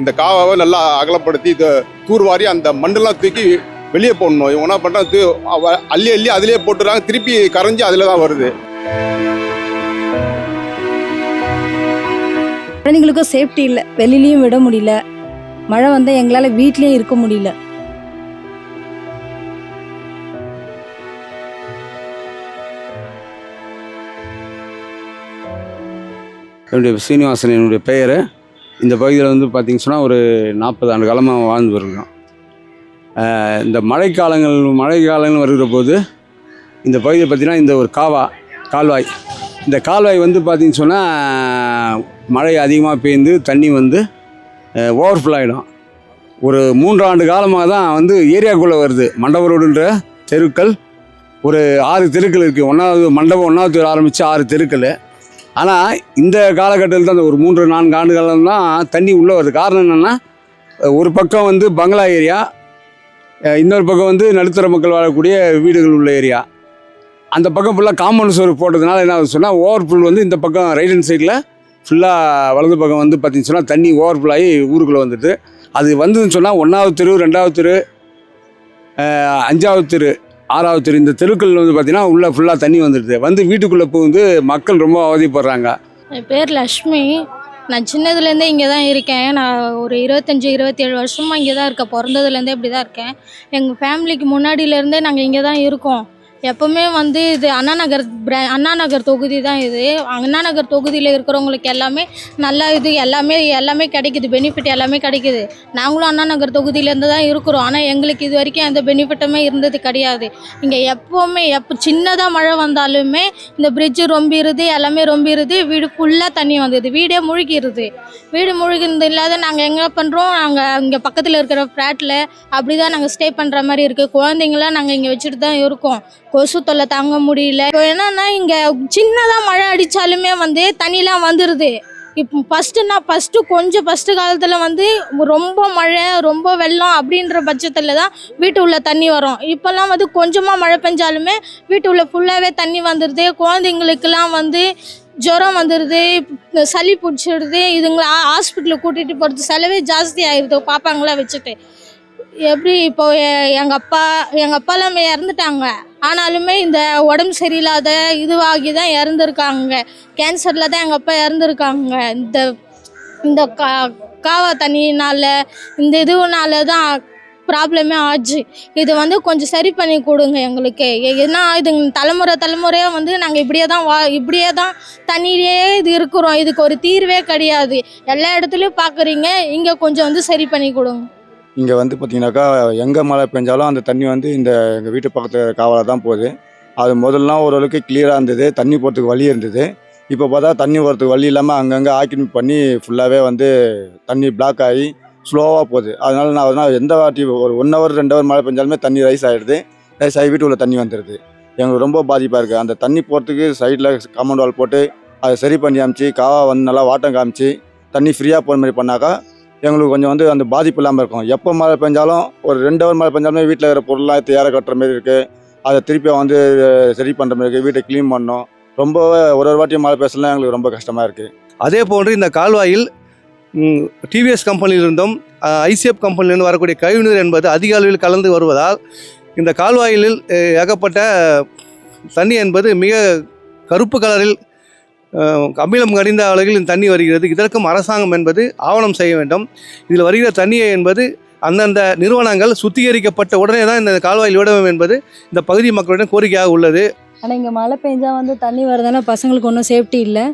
இந்த காவாவை நல்லா அகலப்படுத்தி இதை தூர்வாரி அந்த மண்டெல்லாம் தூக்கி வெளியே போடணும். இவங்க என்ன பண்ணுறாங்க அள்ளி அள்ளி அதிலே போட்டுறாங்க திருப்பி கரைஞ்சி அதில் தான் வருது. குழந்தைங்களுக்கும் சேஃப்டி இல்லை. வெளியிலயும் விட முடியல. மழை வந்தால் எங்களால் வீட்லேயும் இருக்க முடியல. என்னுடைய சீனிவாசன் என்னுடைய பெயர். இந்த பகுதியில் வந்து பார்த்திங்க சொன்னால் ஒரு நாற்பது ஆண்டு காலமாக வாழ்ந்து வருகிறோம் இந்த மழைக்காலங்கள் மழை காலங்கள் வருகிற போது இந்த பகுதியை பார்த்திங்கன்னா இந்த ஒரு காவா கால்வாய். இந்த கால்வாய் வந்து பார்த்திங்க சொன்னால் மழை அதிகமாக பெய்ந்து தண்ணி வந்து ஓவர்ஃபுல் ஆகிடும் ஒரு மூன்றாண்டு காலமாக தான் வந்து ஏரியாக்குள்ளே வருது. மண்டபரோடுன்ற தெருக்கள் ஒரு ஆறு தெருக்கள் இருக்குது ஒன்றாவது மண்டபம் ஒன்றாவது ஆரம்பித்து ஆறு தெருக்கள். ஆனால் இந்த காலகட்டத்தில் தான் அந்த ஒரு மூன்று நான்கு ஆண்டுகள் தான் தண்ணி உள்ளே வருது. காரணம் என்னென்னா ஒரு பக்கம் வந்து பங்களா ஏரியா இன்னொரு பக்கம் வந்து நடுத்தர மக்கள் வாழக்கூடிய வீடுகள் உள்ள ஏரியா. அந்த பக்கம் ஃபுல்லாக காம்பவுண்ட் சுவர் போட்டதுனால என்ன ஆகுது சொன்னால் ஓவர்ஃபுல் வந்து இந்த பக்கம் ரைட் ஹேண்ட் சைடில் ஃபுல்லாக வலது பக்கம் வந்து பார்த்திங்கன்னு சொன்னால் தண்ணி ஓவர்ஃபுல் ஆகி ஊருக்குள்ளே வந்துட்டு அது வந்ததுன்னு சொன்னால் ஒன்றாவது தெரு ரெண்டாவது தெரு அஞ்சாவது தெரு ஆறாவது தெரு இந்த தெருக்கள் வந்து பார்த்திங்கன்னா உள்ளே ஃபுல்லாக தண்ணி வந்துடுது. வந்து வீட்டுக்குள்ளே வந்து மக்கள் ரொம்ப அவதிப்படுறாங்க. என் பேர் லக்ஷ்மி. நான் சின்னதுலேருந்தே இங்கே தான் இருக்கேன். நான் ஒரு இருபத்தஞ்சி இருபத்தேழு வருஷமாக இங்கே தான் இருக்கேன். பிறந்ததுலேருந்தே இப்படி தான் இருக்கேன் எங்கள் ஃபேமிலிக்கு முன்னாடியிலேருந்தே நாங்கள் இங்கே தான் இருக்கோம். எப்போவுமே வந்து இது அண்ணா நகர் பிரா அண்ணா நகர் தொகுதி தான் இது. அண்ணா நகர் தொகுதியில் இருக்கிறவங்களுக்கு எல்லாமே நல்லா இது எல்லாமே எல்லாமே கிடைக்குது. பெனிஃபிட் எல்லாமே கிடைக்குது. நாங்களும் அண்ணா நகர் தொகுதியிலேருந்து தான் இருக்கிறோம். ஆனால் எங்களுக்கு இது வரைக்கும் எந்த பெனிஃபிட்டுமே இருந்தது கிடையாது. இங்கே எப்போவுமே எப்போ சின்னதாக மழை வந்தாலுமே இந்த பிரிட்ஜு ரொம்பிடுது எல்லாமே ரொம்பிடுது வீடு ஃபுல்லாக தண்ணி வந்தது. வீடே முழுகிடுது வீடு முழுகினது இல்லாத நாங்கள் எங்கே பண்ணுறோம் நாங்கள் இங்கே பக்கத்தில் இருக்கிற ஃப்ளாட்டில் அப்படி தான் நாங்கள் ஸ்டே பண்ணுற மாதிரி இருக்குது குழந்தைங்களாம் நாங்கள் இங்கே வச்சுட்டு தான் இருக்கோம். கொசு தொல்லை தாங்க முடியல. இப்போ என்னன்னா இங்கே சின்னதாக மழை அடித்தாலுமே வந்து தண்ணிலாம் வந்துடுது இப்போ ஃபஸ்ட்டுனா ஃபஸ்ட்டு கொஞ்சம் ஃபஸ்ட்டு காலத்தில் வந்து ரொம்ப மழை ரொம்ப வெள்ளம் அப்படின்ற பட்சத்தில் தான் வீட்டு உள்ள தண்ணி வரும். இப்போல்லாம் வந்து கொஞ்சமாக மழை பெஞ்சாலுமே வீட்டு உள்ள ஃபுல்லாகவே தண்ணி வந்துடுது குழந்தைங்களுக்கெல்லாம் வந்து ஜுரம் வந்துடுது சளி பிடிச்சிடுது இதுங்களை ஹாஸ்பிட்டலுக்கு கூட்டிகிட்டு போகிறது செலவே ஜாஸ்தி ஆயிடுது பாப்பாங்களாம் வச்சுட்டு. எப்படி இப்போ எங்கள் அப்பா எங்கள் அப்பாலாம் இறந்துட்டாங்க. ஆனாலுமே இந்த உடம்பு சரியில்லாத இதுவாகி தான் இறந்துருக்காங்க. கேன்சரில் தான் எங்கள் அப்பா இறந்துருக்காங்க. இந்த இந்த கா காவா தண்ணினால இந்த இதுனால தான் ப்ராப்ளமே ஆச்சு. இது வந்து கொஞ்சம் சரி பண்ணி கொடுங்க எங்களுக்கு. எ- ஏன்னா இது தலைமுறை தலைமுறையாக வந்து நாங்கள் இப்படியே தான் வா இப்படியே தான் தண்ணியிலே இது இருக்கிறோம். இதுக்கு ஒரு தீர்வே கிடையாது. எல்லா இடத்துலையும் பார்க்குறீங்க இங்கே கொஞ்சம் வந்து சரி பண்ணி கொடுங்க. இங்கே வந்து பார்த்திங்கனாக்கா எங்கே மழை பெஞ்சாலும் அந்த தண்ணி வந்து இந்த எங்கள் வீட்டு பக்கத்தில் காவலாக தான் போகுது. அது முதல்லாம் ஓரளவுக்கு கிளியராக இருந்தது. தண்ணி போகிறதுக்கு வழி இருந்தது. இப்போ பார்த்தா தண்ணி போகிறதுக்கு வழி இல்லாமல் அங்கங்கே ஆக்கிரமிப்பு பண்ணி ஃபுல்லாகவே வந்து தண்ணி பிளாக் ஆகி ஸ்லோவாக போகுது. அதனால் நான் அதனால் எந்த வாட்டி ஒரு ஒன் ஹவர் ரெண்டு ஹவர் மழை பெஞ்சாலுமே தண்ணி ரைஸ் ஆகிடுது ரைஸ் ஆகி வீட்டுக்குள்ளே தண்ணி வந்துடுது எங்களுக்கு ரொம்ப பாதிப்பாக இருக்குது அந்த தண்ணி போகிறதுக்கு சைடில் காம்பவுண்ட் வால் போட்டு அதை சரி பண்ணி காமிச்சு காவா வந்து நல்லா வாட்டம் காமிச்சு தண்ணி ஃப்ரீயாக போகிற மாதிரி பண்ணாக்கா எங்களுக்கு கொஞ்சம் வந்து அந்த பாதிப்பு இல்லாமல் இருக்கும். எப்போ மழை பெஞ்சாலும் ஒரு ரெண்டு ஹவர் மழை பெஞ்சாலுமே வீட்டில் இருக்கிற பொருள்லாம் ஏற கட்டுற மாரி இருக்குது அதை திருப்பி வந்து சரி பண்ணுற மாதிரி இருக்குது வீட்டை க்ளீன் பண்ணோம் ரொம்ப ஒரு ஒரு வாட்டியும் மழை பேசலாம் எங்களுக்கு ரொம்ப கஷ்டமாக இருக்குது அதே போன்று இந்த கால்வாயில் டிவிஎஸ் கம்பெனியிலிருந்தும் ஐசிஎஃப் கம்பெனியிலிருந்து வரக்கூடிய கழிவுநீர் என்பது அதிக அளவில் கலந்து வருவதால் இந்த கால்வாயிலில் ஏகப்பட்ட தண்ணி என்பது மிக கருப்பு கலரில் அமிலம் கடிந்த அளவில் இந்த தண்ணி வருகிறது. இதற்கும் அரசாங்கம் என்பது ஆவணம் செய்ய வேண்டும். இதில் வருகிற தண்ணியை என்பது அந்தந்த நிறுவனங்கள் சுத்திகரிக்கப்பட்ட உடனே தான் இந்த கால்வாயில் விட வேண்டும் என்பது இந்த பகுதி மக்களிடம் கோரிக்கையாக உள்ளது. ஆனால் இங்கே மழை பெஞ்சா வந்து தண்ணி வரதால பசங்களுக்கு ஒன்றும் சேஃப்டி இல்லை.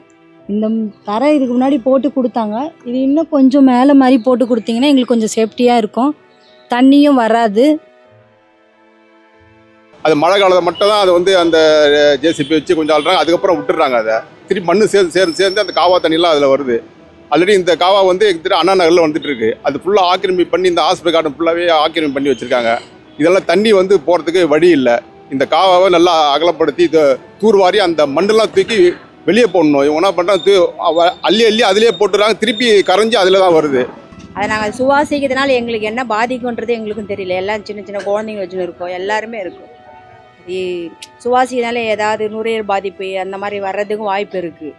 இந்த தரை இதுக்கு முன்னாடி போட்டு கொடுத்தாங்க. இது இன்னும் கொஞ்சம் மேலே மாதிரி போட்டு கொடுத்தீங்கன்னா எங்களுக்கு கொஞ்சம் சேஃப்டியாக இருக்கும். தண்ணியும் வராது. அது மழை காலத்தை மட்டும் தான் அதை வந்து அந்த ஜேசிபி வச்சு கொஞ்சம் அழுறாங்க. அதுக்கப்புறம் விட்டுறாங்க அதை. திருப்பி மண்ணு சேர்ந்து சேர்ந்து சேர்ந்து அந்த காவா தண்ணிலாம் அதில் வருது. ஆல்ரெடி இந்த காவா வந்து எங்கிட்ட அண்ணா நகரில் வந்துட்டு இருக்கு. அது ஃபுல்லாக ஆக்கிரமி பண்ணி இந்த ஹாஸ்பிட்டல் கார்டன் ஃபுல்லாகவே ஆக்கிரமி பண்ணி வச்சுருக்காங்க. இதெல்லாம் தண்ணி வந்து போகிறதுக்கு வழி இல்லை. இந்த காவாவை நல்லா அகலப்படுத்தி இதை தூர்வாரி அந்த மண்ணெல்லாம் தூக்கி வெளியே போடணும். இவங்க என்ன பண்ணுறாங்க தூ அவ- அள்ளி அள்ளி அதிலே போட்டுறாங்க. திருப்பி கரைஞ்சி அதில் தான் வருது. அதை நாங்கள் சுவாசிக்கிறதுனால எங்களுக்கு என்ன பாதிக்குன்றது எங்களுக்கும் தெரியல. எல்லாம் சின்ன சின்ன குழந்தைங்க வச்சுன்னு இருக்கோம். எல்லாருமே இருக்கும். சுவாசினால ஏதாவது நுரையீரல் பாதிப்பு அந்த மாதிரி வர்றதுக்கும் வாய்ப்பு இருக்குது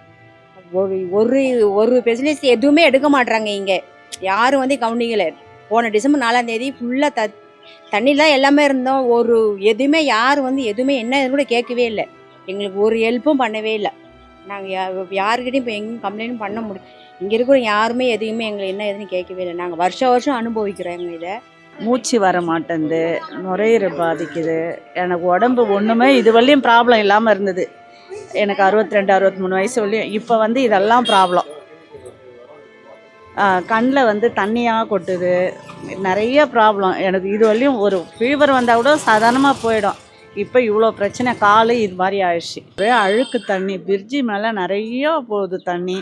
ஒரு ஒரு ஒரு ஃபெசிலிட்டி எதுவுமே எடுக்க மாட்டுறாங்க இங்கே. யாரும் வந்து கவனிக்கலை. போன டிசம்பர் நாலாம் தேதி ஃபுல்லாக த தண்ணியில் தான் எல்லாமே இருந்தோம். ஒரு எதுவுமே யாரும் வந்து எதுவுமே என்ன கூட கேட்கவே இல்லை. எங்களுக்கு ஒரு ஹெல்ப்பும் பண்ணவே இல்லை. நாங்கள் யா யாருக்கிட்டையும் இப்போ எங்கேயும் கம்ப்ளைண்ட் பண்ண முடியும் இங்கே இருக்கிற யாருமே எதையுமே எங்களை என்ன எதுன்னு கேட்கவே இல்லை. நாங்கள் வருஷம் வருஷம் அனுபவிக்கிறோம் எங்கள் இதை. மூச்சு வர மாட்டேங்குது நுரையீரல் பாதிக்குது. எனக்கு உடம்பு ஒன்றுமே இது வரையும் ப்ராப்ளம் இல்லாமல் இருந்தது. எனக்கு அறுபத்தி ரெண்டு அறுபத்தி மூணு வயசு வரையும் இப்போ வந்து இதெல்லாம் ப்ராப்ளம் கண்ணில் வந்து தண்ணியாக கொட்டுது. நிறைய ப்ராப்ளம் எனக்கு இது வரையும் ஒரு ஃபீவர் வந்தால் கூட சாதாரணமாக போயிடும். இப்போ இவ்வளோ பிரச்சனை காலு இது மாதிரி ஆயிடுச்சு. ஒரே அழுக்கு தண்ணி பிரிட்ஜி மேலே நிறையா போகுது தண்ணி.